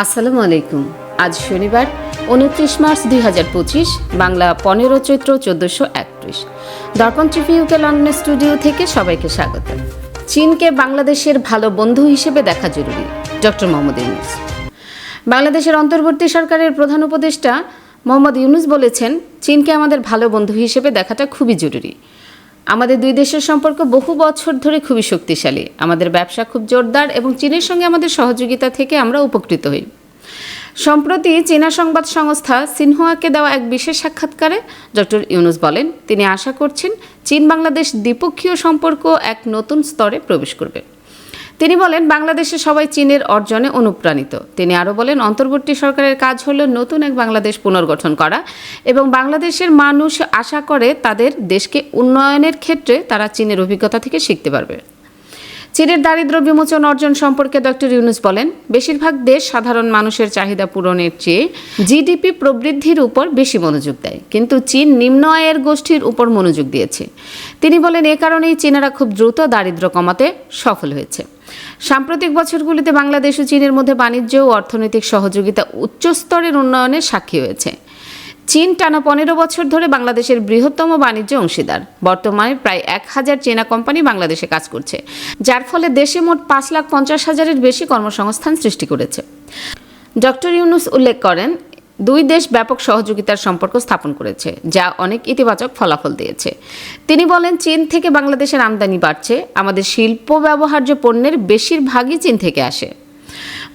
আসসালামু আলাইকুম। আজ শনিবার, উনত্রিশ মার্চ দুই হাজার পঁচিশ, বাংলা পনেরো চৈত্র চোদ্দশো একত্রিশ। দর্পণ টিভি ইউকে লন্ডনের স্টুডিও থেকে সবাইকে স্বাগত চীনকে বাংলাদেশের ভালো বন্ধু হিসেবে দেখা জরুরি। ডক্টর মোহাম্মদ ইউনুস। বাংলাদেশের অন্তর্বর্তী সরকারের প্রধান উপদেষ্টা মোহাম্মদ ইউনুস বলেছেন, চীনকে আমাদের ভালো বন্ধু হিসেবে দেখাটা খুবই জরুরি। আমাদের দুই দেশের সম্পর্ক বহু বছর ধরে খুবই শক্তিশালী। আমাদের ব্যবসা খুব জোরদার এবং চীনের সঙ্গে আমাদের সহযোগিতা থেকে আমরা উপকৃত হই। সম্প্রতি চীনা সংবাদ সংস্থা সিনহুয়াকে দেওয়া এক বিশেষ সাক্ষাৎকারে ডক্টর ইউনুস বলেন, তিনি আশা করছেন চীন বাংলাদেশ দ্বিপক্ষীয় সম্পর্ক এক নতুন স্তরে প্রবেশ করবে। তিনি বলেন, বাংলাদেশে সবাই চীনের অর্জনে অনুপ্রাণিত। তিনি আরও বলেন, অন্তর্বর্তী সরকারের কাজ হলো নতুন এক বাংলাদেশ পুনর্গঠন করা এবং বাংলাদেশের মানুষ আশা করে তাদের দেশকে উন্নয়নের ক্ষেত্রে তারা চীনের অভিজ্ঞতা থেকে শিখতে পারবে। চীনের দারিদ্র বিমোচন অর্জন সম্পর্কে ডক্টর ইউনুস বলেন, বেশিরভাগ দেশ সাধারণ মানুষের চাহিদা পূরণের চেয়ে জিডিপি প্রবৃদ্ধির উপর বেশি মনোযোগ দেয়। কিন্তু চীন নিম্ন আয়ের গোষ্ঠীর উপর মনোযোগ দিয়েছে। তিনি বলেন, এ কারণেই চীনারা খুব দ্রুত দারিদ্র কমাতে সফল হয়েছে। সাম্প্রতিক বছরগুলিতে বাংলাদেশ ও চীনের মধ্যে বাণিজ্য ও অর্থনৈতিক সহযোগিতা উচ্চস্তরের উন্নয়নের সাক্ষী হয়েছে। চীন টানা পনেরো বছর ধরে বাংলাদেশের বৃহত্তম বাণিজ্য অংশীদার। বর্তমানে প্রায় এক হাজার চীনা কোম্পানি বাংলাদেশে কাজ করছে, যার ফলে দেশে মোট পাঁচ লাখ পঞ্চাশ হাজারের বেশি কর্মসংস্থান সৃষ্টি করেছে। ডক্টর ইউনুস উল্লেখ করেন দুই দেশ ব্যাপক সহযোগিতার সম্পর্ক স্থাপন করেছে, যা অনেক ইতিবাচক ফলাফল দিয়েছে। তিনি বলেন, চীন থেকে বাংলাদেশের আমদানি বাড়ছে, আমাদের শিল্প ব্যবহার্য পণ্যের বেশিরভাগই চীন থেকে আসে।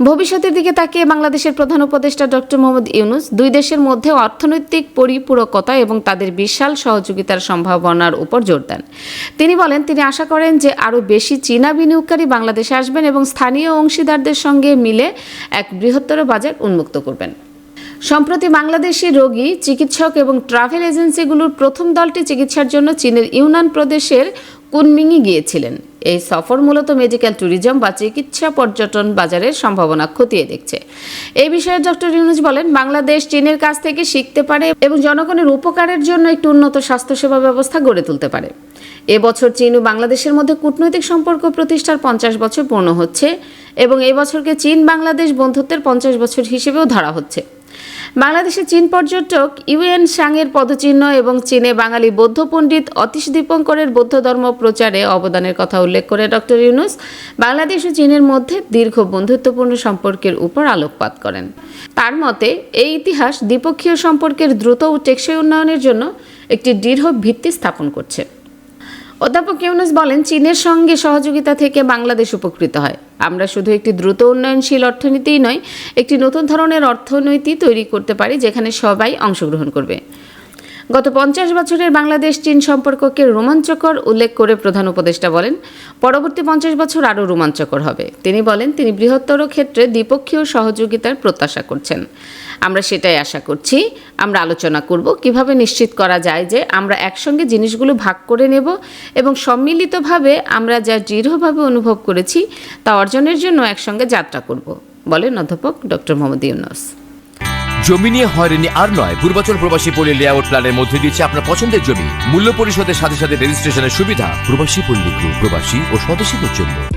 ভবিষ্যতের দিকে তাকিয়ে বাংলাদেশের প্রধান উপদেষ্টা ডক্টর মোহাম্মদ ইউনুস দুই দেশের মধ্যে অর্থনৈতিক পরিপূরকতা এবং তাদের বিশাল সহযোগিতার সম্ভাবনার উপর জোর দেন। তিনি বলেন, তিনি আশা করেন যে আরও বেশি চীনা বিনিয়োগকারী বাংলাদেশে আসবেন এবং স্থানীয় অংশীদারদের সঙ্গে মিলে এক বৃহত্তর বাজার উন্মুক্ত করবেন। সম্প্রতি বাংলাদেশি রোগী, চিকিৎসক এবং ট্রাভেল এজেন্সিগুলোর প্রথম দলটি চিকিৎসার জন্য চীনের ইউনান প্রদেশের কুনমিংয়ে গিয়েছিলেন। এই সফর মূলত মেডিকেল ট্যুরিজম বা চিকিৎসা পর্যটন বাজারের সম্ভাবনা খতিয়ে দেখছে। এই বিষয়ে ডক্টর ইউনুস বলেন, বাংলাদেশ চীনের কাছ থেকে শিখতে পারে এবং জনগণের উপকারের জন্য একটি উন্নত স্বাস্থ্যসেবা ব্যবস্থা গড়ে তুলতে পারে। এবছর চীন ও বাংলাদেশের মধ্যে কূটনৈতিক সম্পর্ক প্রতিষ্ঠার পঞ্চাশ বছর পূর্ণ হচ্ছে এবং এই বছরকে চীন বাংলাদেশ বন্ধুত্বের পঞ্চাশ বছর হিসেবেও ধরা হচ্ছে। বাংলাদেশের চীন পর্যটক ইউএন সাংয়ের পদচিহ্ন এবং চীনে বাঙালি বৌদ্ধ পণ্ডিত অতীশ দীপঙ্করের বৌদ্ধ ধর্ম প্রচারে অবদানের কথা উল্লেখ করে ডক্টর ইউনুস বাংলাদেশ ও চীনের মধ্যে দীর্ঘ বন্ধুত্বপূর্ণ সম্পর্কের উপর আলোকপাত করেন। তার মতে, এই ইতিহাস দ্বিপক্ষীয় সম্পর্কের দ্রুত ও টেকসই উন্নয়নের জন্য একটি দৃঢ় ভিত্তি স্থাপন করছে। অধ্যাপক ইউনুস বলেন, চীনের সঙ্গে সহযোগিতা থেকে বাংলাদেশ উপকৃত হয়। আমরা শুধু একটি দ্রুত উন্নয়নশীল অর্থনীতিই নয়, একটি নতুন ধরনের অর্থনীতি তৈরি করতে পারি, যেখানে সবাই অংশগ্রহণ করবে। গত পঞ্চাশ বছরের বাংলাদেশ চীন সম্পর্ককে রোমাঞ্চকর উল্লেখ করে প্রধান উপদেষ্টা বলেন, পরবর্তী পঞ্চাশ বছর আরও রোমাঞ্চকর হবে। তিনি বলেন, তিনি বৃহত্তর ক্ষেত্রে দ্বিপক্ষীয় সহযোগিতার প্রত্যাশা করছেন। আমরা সেটাই আশা করছি। আমরা আলোচনা করব। কীভাবে নিশ্চিত করা যায় যে আমরা একসঙ্গে জিনিসগুলো ভাগ করে নেব এবং সম্মিলিতভাবে আমরা যা দৃঢ়ভাবে অনুভব করেছি তা অর্জনের জন্য একসঙ্গে যাত্রা করব। বলেন অধ্যাপক ডক্টর মোহাম্মদ ইউনুস। জমি নিয়ে হয়রানি আর নয়। পূর্বাচল প্রবাসী পল্লী লেআউট প্ল্যানের মধ্যে দিচ্ছে আপনার পছন্দের জমি। মূল্য পরিশোধের সাথে সাথে রেজিস্ট্রেশনের সুবিধা। প্রবাসী পল্লী প্রবাসী ও স্বদেশীদের জন্য।